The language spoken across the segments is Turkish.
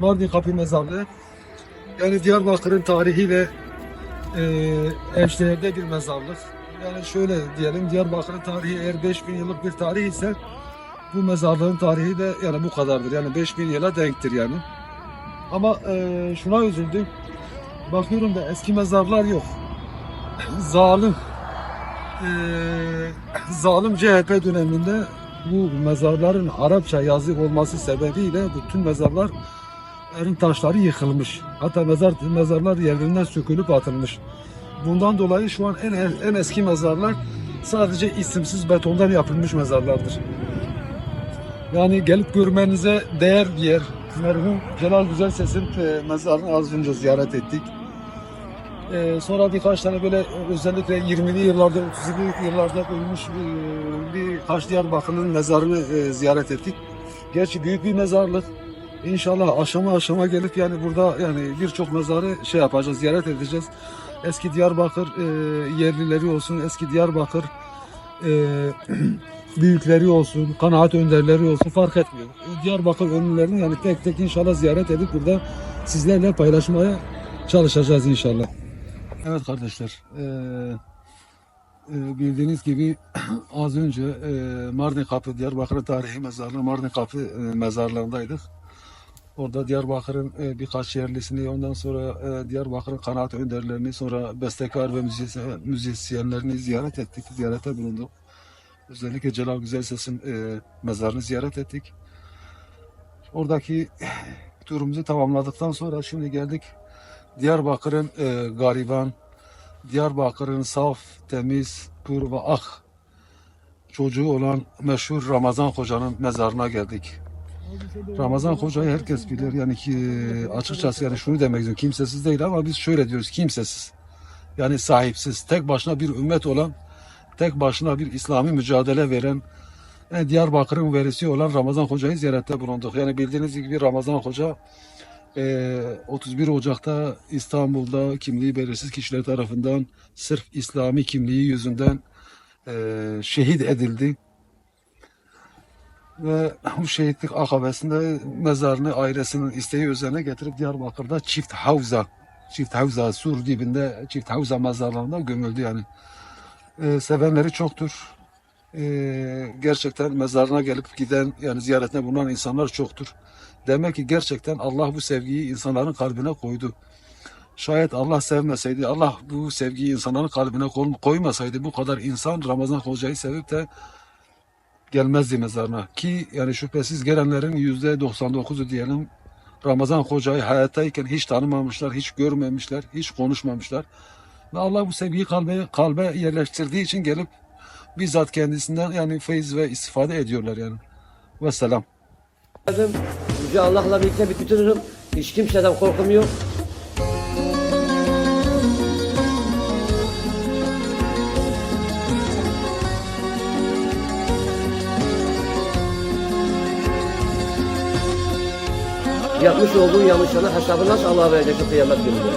Mardin Kapı Mezarlığı. Yani Diyarbakır'ın tarihiyle e, eşdeğerde bir mezarlık. Yani şöyle diyelim Diyarbakır'ın tarihi eğer 5000 yıllık bir tarih ise bu mezarlığın tarihi de yani bu kadardır. Yani 5000 yıla denktir yani. Ama e, şuna üzüldüm. Bakıyorum da eski mezarlar yok. Zalim e, zalim CHP döneminde bu mezarların Arapça yazı olması sebebiyle bütün mezarların taşları yıkılmış. Hatta mezar mezarlar yerlerinden sökülüp atılmış. Bundan dolayı şu an en en eski mezarlar sadece isimsiz betondan yapılmış mezarlardır. Yani gelip görmenize değer bir yer. Merhum Celal Güzel Ses'in e, mezarını az önce ziyaret ettik. Ee, sonra birkaç tane böyle özellikle 20'li yıllarda, 30'lu yıllarda ölmüş e, birkaç Diyarbakır'ın mezarını e, ziyaret ettik. Gerçi büyük bir mezarlık. İnşallah aşama aşama gelip yani burada yani birçok mezarı şey yapacağız, ziyaret edeceğiz. Eski Diyarbakır e, yerlileri olsun, eski Diyarbakır e, büyükleri olsun, kanaat önderleri olsun fark etmiyor. Diyarbakır ünlülerini yani tek tek inşallah ziyaret edip burada sizlerle paylaşmaya çalışacağız inşallah. Evet kardeşler, eee, eee, bildiğiniz gibi az önce eee, Mardin Kapı Diyarbakır Tarihi Mezarlığı Mardin Kapı eee, mezarlığındaydık. Orada Diyarbakır'ın eee, birkaç yerlisini, ondan sonra eee, Diyarbakır'ın kanaat önderlerini, sonra bestekar ve müzisyen, müzisyenlerini ziyaret ettik, ziyarete bulunduk. Özellikle Celal Güzelses'in eee mezarını ziyaret ettik. Oradaki turumuzu tamamladıktan sonra şimdi geldik Diyarbakır'ın e, gariban, Diyarbakır'ın saf, temiz, pür ve ak çocuğu olan meşhur Ramazan Hoca'nın mezarına geldik. Ramazan Hoca'yı herkes bilir. Yani ki açıkçası yani şunu demek istiyorum. Kimsesiz değil ama biz şöyle diyoruz. Kimsesiz. Yani sahipsiz. Tek başına bir ümmet olan, tek başına bir İslami mücadele veren, yani Diyarbakır'ın verisi olan Ramazan Hoca'yı ziyarette bulunduk. Yani bildiğiniz gibi Ramazan Hoca ee, 31 Ocak'ta İstanbul'da kimliği belirsiz kişiler tarafından sırf İslami kimliği yüzünden e, şehit edildi. Ve şehitlik akabesinde mezarını ailesinin isteği üzerine getirip Diyarbakır'da Çift Havza, Çift Havza Sur dibinde Çift Havza mezarlarında gömüldü yani. Ee, sevenleri çoktur. Ee, gerçekten mezarına gelip giden yani ziyaretine bulunan insanlar çoktur. Demek ki gerçekten Allah bu sevgiyi insanların kalbine koydu. Şayet Allah sevmeseydi, Allah bu sevgiyi insanların kalbine koy- koymasaydı bu kadar insan Ramazan Hoca'yı sevip de gelmezdi mezarına. Ki yani şüphesiz gelenlerin yüzde 99'u diyelim Ramazan Hoca'yı hayattayken hiç tanımamışlar, hiç görmemişler, hiç konuşmamışlar. Ve Allah bu sevgiyi kalbe, kalbe yerleştirdiği için gelip bizzat kendisinden yani feyiz ve istifade ediyorlar yani. Vesselam. Yüce Allah'la birlikte bir bütünürüm. Hiç kimseden korkum yok. Yapmış olduğun yanlışların hesabını nasıl Allah'a vereceksin kıyamet gününde?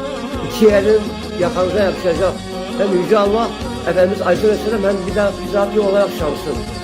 İki elin yakanıza yapışacak. Hem Yüce Allah, Efendimiz Aleyhisselam hem bir daha bizzat olarak şansın.